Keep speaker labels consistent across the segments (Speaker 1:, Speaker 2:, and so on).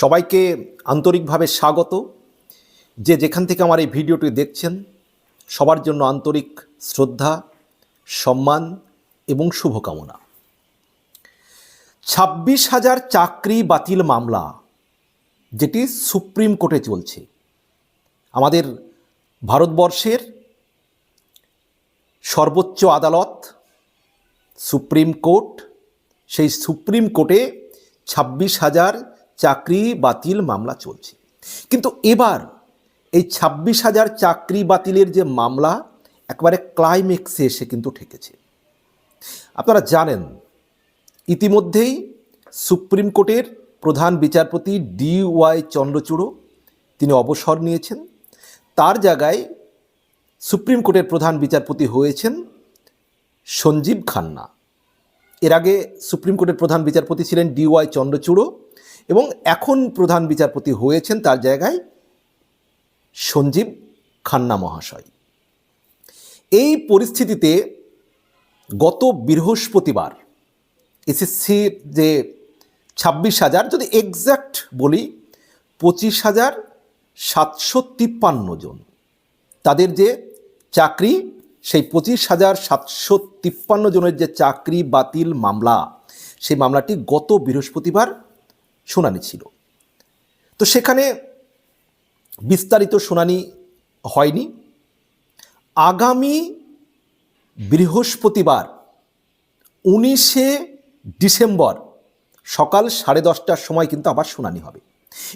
Speaker 1: সবাইকে আন্তরিকভাবে স্বাগত। যে যেখান থেকে আমার এই ভিডিওটি দেখছেন, সবার জন্য আন্তরিক শ্রদ্ধা, সম্মান এবং শুভকামনা। ছাব্বিশ হাজার চাকরি বাতিল মামলা, যেটি সুপ্রিম কোর্টে চলছে। আমাদের ভারতবর্ষের সর্বোচ্চ আদালত, সুপ্রিম কোর্ট, সেই সুপ্রিম কোর্টে ছাব্বিশ হাজার চাকরি বাতিল মামলা চলছে। কিন্তু এবার এই ছাব্বিশ হাজার চাকরি বাতিলের যে মামলা, একবারে ক্লাইম্যাক্সে এসে কিন্তু ঠেকেছে। আপনারা জানেন, ইতিমধ্যেই সুপ্রিম কোর্টের প্রধান বিচারপতি ডি ওয়াই চন্দ্রচূড়, তিনি অবসর নিয়েছেন। তার জায়গায় সুপ্রিম কোর্টের প্রধান বিচারপতি হয়েছেন সঞ্জীব খান্না। এর আগে সুপ্রিম কোর্টের প্রধান বিচারপতি ছিলেন ডি ওয়াই চন্দ্রচূড়। এবং এখন প্রধান বিচারপতি হয়েছেন তার জায়গায় সঞ্জীব খান্না মহাশয়। এই পরিস্থিতিতে গত বৃহস্পতিবার এসএসসির যে ছাব্বিশ হাজার, যদি এক্স্যাক্ট বলি, পঁচিশ হাজার সাতশো তিপ্পান্ন জন। তাদের যে চাকরি, সেই পঁচিশ হাজার সাতশো তিপ্পান্ন জনের যে চাকরি বাতিল মামলা, সেই মামলাটি গত বৃহস্পতিবার শুনানি ছিল। তো সেখানে বিস্তারিত শুনানি হয়নি। আগামী বৃহস্পতিবার উনিশে ডিসেম্বর সকাল সাড়ে দশটার সময় কিন্তু আবার শুনানি হবে।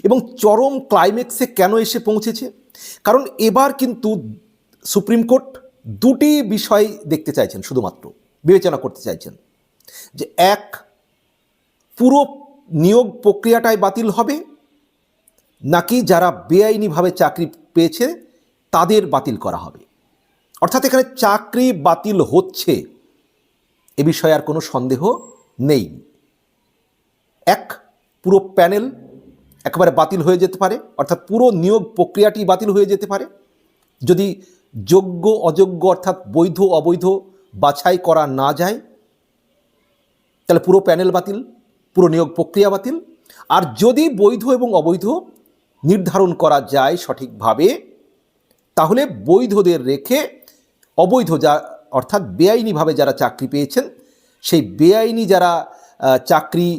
Speaker 1: এবং চরম ক্লাইম্যাক্সে কেন এসে পৌঁছেছে? কারণ এবার কিন্তু সুপ্রিম কোর্ট দুটি বিষয় দেখতে চাইছেন, শুধুমাত্র। বিবেচনা করতে চাইছেন যে, এক, পুরো নিয়োগ প্রক্রিয়াটাই বাতিল হবে? নাকি যারা বেআইনিভাবে চাকরি পেয়েছে, তাদের বাতিল করা হবে? অর্থাৎ এখানে চাকরি বাতিল হচ্ছে এ বিষয়ে আর কোনো সন্দেহ নেই। এক, পুরো প্যানেল একেবারে বাতিল হয়ে যেতে পারে, অর্থাৎ পুরো নিয়োগ প্রক্রিয়াটি বাতিল হয়ে যেতে পারে। যদি যোগ্য, অযোগ্য, অর্থাৎ বৈধ, অবৈধ বাছাই করা না যায়, তাহলে পুরো প্যানেল বাতিল। পুরো নিয়োগ প্রক্রিয়া বাতিল। আর যদি বৈধ এবং অবৈধ নির্ধারণ করা যায় সঠিকভাবে, তাহলে বৈধদের রেখে অবৈধ যা, অর্থাৎ বেআইনিভাবে যারা চাকরি পেয়েছেন, সেই বেআইনি যারা চাকরি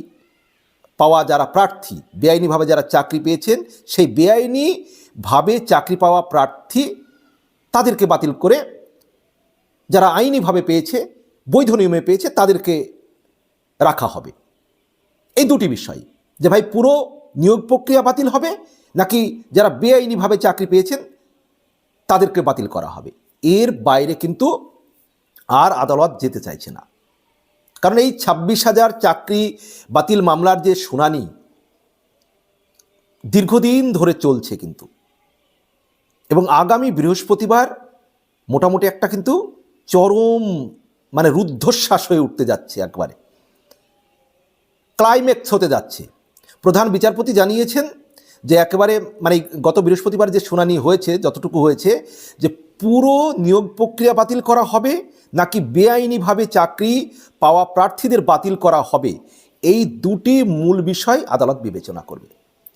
Speaker 1: পাওয়া যারা প্রার্থী, বেআইনিভাবে যারা চাকরি পেয়েছেন, সেই বেআইনিভাবে চাকরি পাওয়া প্রার্থী তাদেরকে বাতিল করে, যারা আইনিভাবে পেয়েছে, বৈধ নিয়মে পেয়েছে, তাদেরকে রাখা হবে। এই দুটি বিষয়, যে ভাই পুরো নিয়োগ প্রক্রিয়া বাতিল হবে নাকি যারা বেআইনিভাবে চাকরি পেয়েছেন তাদেরকে বাতিল করা হবে? এর বাইরে কিন্তু আর আদালত যেতে চাইছে না। কারণ এই ছাব্বিশ হাজার চাকরি বাতিল মামলার যে শুনানি দীর্ঘদিন ধরে চলছে কিন্তু। এবং আগামী বৃহস্পতিবার মোটামুটি একটা কিন্তু চরম মানে রুদ্ধশ্বাস হয়ে উঠতে যাচ্ছে একবারে। ক্লাইম্যাক্স হতে যাচ্ছে। প্রধান বিচারপতি জানিয়েছেন যে একেবারে মানে গত বৃহস্পতিবার যে শুনানি হয়েছে, যতটুকু হয়েছে, যে পুরো নিয়োগ প্রক্রিয়া বাতিল করা হবে নাকি বেআইনিভাবে চাকরি পাওয়া প্রার্থীদের বাতিল করা হবে, এই দুটি মূল বিষয় আদালত বিবেচনা করবে।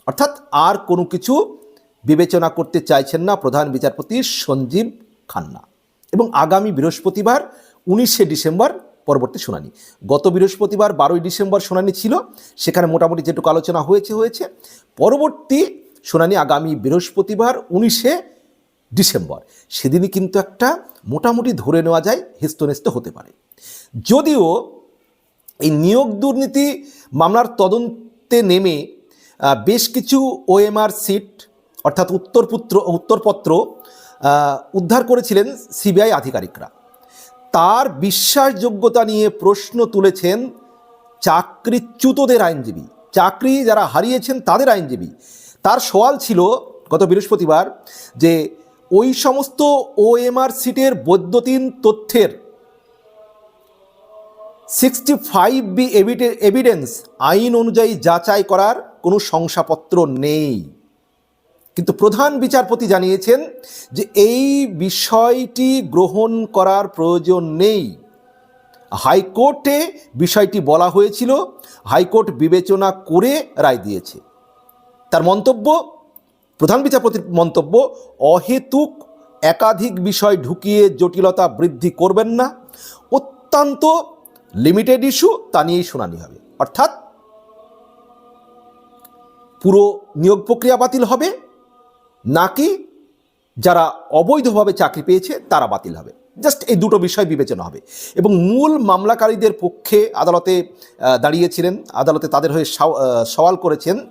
Speaker 1: অর্থাৎ আর কোনো কিছু বিবেচনা করতে চাইছেন না প্রধান বিচারপতি সঞ্জীব খান্না। এবং আগামী বৃহস্পতিবার উনিশে ডিসেম্বর পরবর্তী শুনানি। গত বৃহস্পতিবার বারোই ডিসেম্বর শুনানি ছিল, সেখানে মোটামুটি যেটুকু আলোচনা হয়েছে হয়েছে। পরবর্তী শুনানি আগামী বৃহস্পতিবার উনিশে ডিসেম্বর। সেদিনই কিন্তু একটা মোটামুটি ধরে নেওয়া যায়, হেস্তনেস্ত হতে পারে। যদিও এই নিয়োগ দুর্নীতি মামলার তদন্তে নেমে বেশ কিছু ওএমআর সিট, অর্থাৎ উত্তরপুত্র, উত্তরপত্র উদ্ধার করেছিলেন সিবিআই আধিকারিকরা। তার বিশ্বাসযোগ্যতা নিয়ে প্রশ্ন তুলেছেন চাকরিচ্যুতদের আইনজীবী। চাকরি যারা হারিয়েছেন তাদের আইনজীবী। তার সওয়াল ছিল গত বৃহস্পতিবার যে ওই সমস্ত ওএমআর সিটের বৈদ্যুতিন তথ্যের সিক্সটি ফাইভ বি এভিডেন্স আইন অনুযায়ী যাচাই করার কোনো শংসাপত্র নেই। কিন্তু প্রধান বিচারপতি জানিয়েছেন যে এই বিষয়টি গ্রহণ করার প্রয়োজন নেই। হাইকোর্টে বিষয়টি বলা হয়েছিল, হাইকোর্ট বিবেচনা করে রায় দিয়েছে। তার মন্তব্য, প্রধান বিচারপতির মন্তব্য, অহেতুক একাধিক বিষয় ঢুকিয়ে জটিলতা বৃদ্ধি করবেন না, অত্যন্ত লিমিটেড ইস্যু, তা নিয়েই শুনানি হবে। অর্থাৎ পুরো নিয়োগ প্রক্রিয়া বাতিল হবে নাকি যারা অবৈধভাবে চাকরি পেয়েছে, তারা বাতিল হবে? জাস্ট এই দুটো বিষয় বিবেচনা হবে। এবং মূল মামলাকারীদের পক্ষে আদালতে দাঁড়িয়েছিলেন, আদালতে তাদের হয়ে সাও- সওয়াল করেছেন।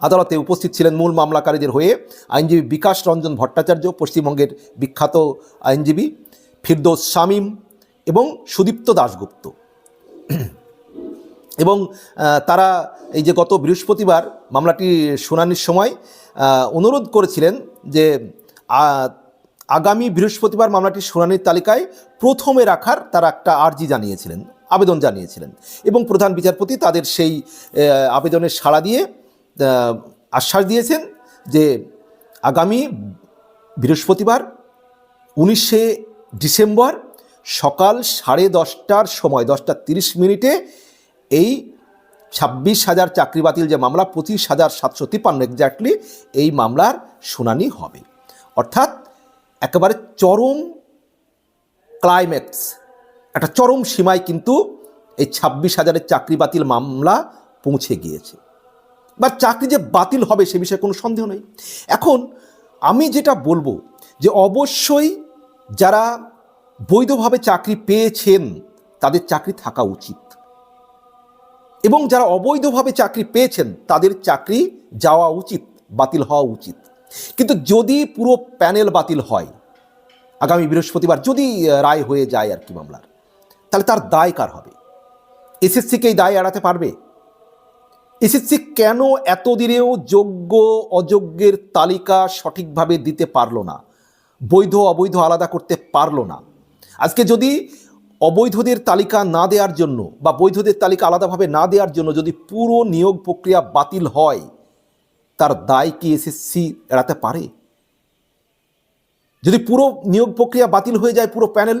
Speaker 1: আদালতে উপস্থিত ছিলেন মূল মামলাকারীদের হয়ে আইনজীবী বিকাশ রঞ্জন ভট্টাচার্য, পশ্চিমবঙ্গের বিখ্যাত আইনজীবী ফিরদৌস শামীম এবং সুদীপ্ত দাশগুপ্ত। এবং তারা এই যে গত বৃহস্পতিবার মামলাটি শুনানির সময় অনুরোধ করেছিলেন যে আগামী বৃহস্পতিবার মামলাটির শুনানির তালিকায় প্রথমে রাখার তারা একটা আর্জি জানিয়েছিলেন, আবেদন জানিয়েছিলেন এবং প্রধান বিচারপতি তাদের সেই আবেদনের সাড়া দিয়ে আশ্বাস দিয়েছেন যে আগামী বৃহস্পতিবার উনিশে ডিসেম্বর সকাল সাড়ে দশটার সময়, দশটা তিরিশ মিনিটে এই ছাব্বিশ হাজার চাকরি বাতিল যে মামলা, পঁচিশ হাজার সাতশো তিপ্পান্ন এক্স্যাক্টলি এই মামলার শুনানি হবে। অর্থাৎ একেবারে চরম ক্লাইম্যাক্স একটা চরম সীমায় কিন্তু এই ছাব্বিশ হাজারের চাকরি বাতিল মামলা পৌঁছে গিয়েছে। বা চাকরি যে বাতিল হবে সে বিষয়ে কোনো সন্দেহ নেই। এখন আমি যেটা বলব যে অবশ্যই যারা বৈধভাবে চাকরি পেয়েছেন, তাদের চাকরি থাকা উচিত। এবং যারা অবৈধভাবে চাকরি পেয়েছেন, তাদের চাকরি যাওয়া উচিত, বাতিল হওয়া উচিত। কিন্তু যদি পুরো প্যানেল বাতিল হয়, আগামী বৃহস্পতিবার যদি রায় হয়ে যায় আর কি মামলার, তাহলে তার দায় কার হবে? এসএসসিকে এই দায় এড়াতে পারবে? এসএসসি কেন এতদিনেও যোগ্য, অযোগ্যের তালিকা সঠিকভাবে দিতে পারল না? বৈধ, অবৈধ আলাদা করতে পারল না? আজকে যদি অবৈধদের তালিকা না দেওয়ার জন্য বা বৈধদের তালিকা আলাদাভাবে না দেওয়ার জন্য যদি পুরো নিয়োগ প্রক্রিয়া বাতিল হয়, তার দায় কি এসএসসি এড়াতে পারে? যদি পুরো নিয়োগ প্রক্রিয়া বাতিল হয়ে যায় পুরো প্যানেল,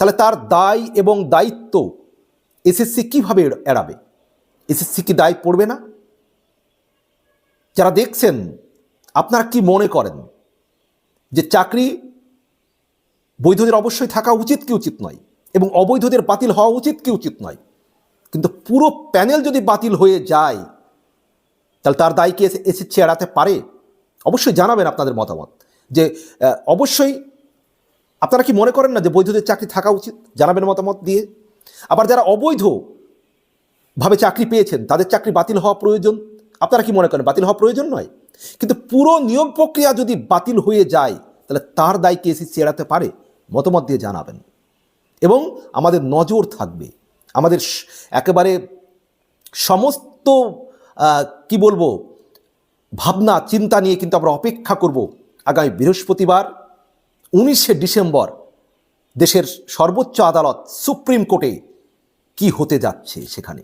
Speaker 1: তাহলে তার দায় এবং দায়িত্ব এসএসসি কীভাবে এড়াবে? এসএসসি কি দায় পড়বে না? যারা দেখছেন, আপনারা কি মনে করেন যে চাকরি বৈধদের অবশ্যই থাকা উচিত কি উচিত নয়? এবং অবৈধদের বাতিল হওয়া উচিত কি উচিত নয়। কিন্তু পুরো প্যানেল যদি বাতিল হয়ে যায়, তাহলে তার দায় কি এসএসসি এড়াতে পারে? অবশ্যই জানাবেন আপনাদের মতামত। যে অবশ্যই আপনারা কি মনে করেন না যে বৈধদের চাকরি থাকা উচিত? জানাবেন মতামত দিয়ে। আবার যারা অবৈধ ভাবে চাকরি পেয়েছেন, তাদের চাকরি বাতিল হওয়া প্রয়োজন। আপনারা কি মনে করেন, বাতিল হওয়া প্রয়োজন নয়? কিন্তু পুরো নিয়োগ প্রক্রিয়া যদি বাতিল হয়ে যায়, তাহলে তার দায় এসএসসি এড়াতে পারে? মতামত দিয়ে জানাবেন। এবং আমাদের নজর থাকবে। আমাদের একেবারে সমস্ত কি বলব, ভাবনা, চিন্তা নিয়ে কিন্তু আমরা অপেক্ষা করব আগামী বৃহস্পতিবার, উনিশে ডিসেম্বর, দেশের সর্বোচ্চ আদালত সুপ্রিম কোর্টে কি হতে যাচ্ছে সেখানে।